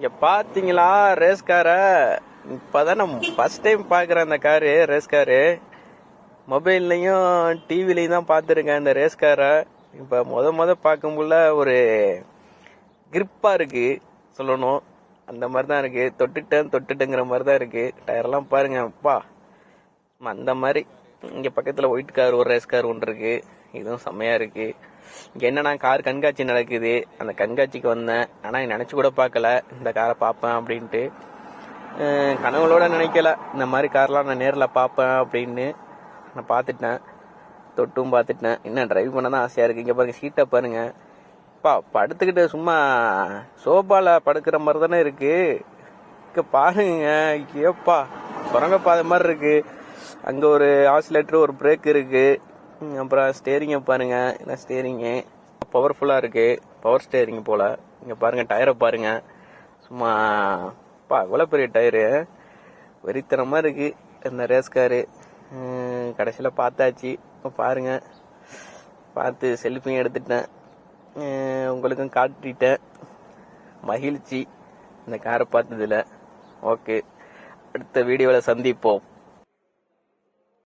இங்க பாத்தீங்களா ரேஸ் காரை இப்பதான் நான் ஃபர்ஸ்ட் டைம் பார்க்குறேன் அந்த காரு ரேஸ் காரு மொபைல்லையும் டிவிலையும் தான் பார்த்துருக்கேன் இந்த ரேஸ் காரை இப்போ முத முத பார்க்கும்போல ஒரு கிரிப்பா இருக்கு சொல்லணும். அந்த மாதிரி தான் இருக்கு. தொட்டுட்டேன் தொட்டுட்டேங்கிற மாதிரி தான் இருக்கு டயர்லாம் பாருங்க அப்பா. அந்த மாதிரி. இங்க பக்கத்துல ஒயிட் கார் ஒரு ரேஸ் கார் ஒன்று இருக்கு. இதுவும் செம்மையா இருக்கு. இங்க என்னன்னா கார் கண்காட்சி நடக்குது. அந்த கண்காட்சிக்கு வந்தேன். ஆனா நினைச்சு கூட பார்க்கல. இந்த காரை பார்ப்பேன் அப்படின்ட்டு. கனவுகளோட நினைக்கல. இந்த மாதிரி கார்லாம் நான் நேரில் பார்ப்பேன் அப்படின்னு நான் பார்த்துட்டேன். தொட்டும் பார்த்துட்டேன். இன்னும் டிரைவ் பண்ண தான் ஆசையாக இருக்குது இங்கே பாருங்க சீட்டை பாருங்க. பா படுத்துக்கிட்டு சும்மா சோபால படுக்கிற மாதிரி தானே இருக்கு. இங்கே பாருங்க. ஏப்பா சுரங்கப்பாதை மாதிரி இருக்கு. அங்கே ஒரு ஆசிலேட்டர் ஒரு பிரேக் இருக்குது அப்புறம் ஸ்டேரிங்கை பாருங்கள் என்ன ஸ்டேரிங்கு பவர்ஃபுல்லாக இருக்குது பவர் ஸ்டேரிங் போல். இங்கே பாருங்கள் டயரை பாருங்கள் சும்மா பா இவ்வளோ பெரிய டயரு வெறித்தனமாக இருக்குது இந்த ரேஸ் காரு கடைசியில் பார்த்தாச்சு. பாருங்கள் பார்த்து செல்ஃபியும் எடுத்துட்டேன். உங்களுக்கும் காட்டிட்டேன். மகிழ்ச்சி. இந்த காரை பார்த்ததில். ஓகே அடுத்த வீடியோவில் சந்திப்போம்.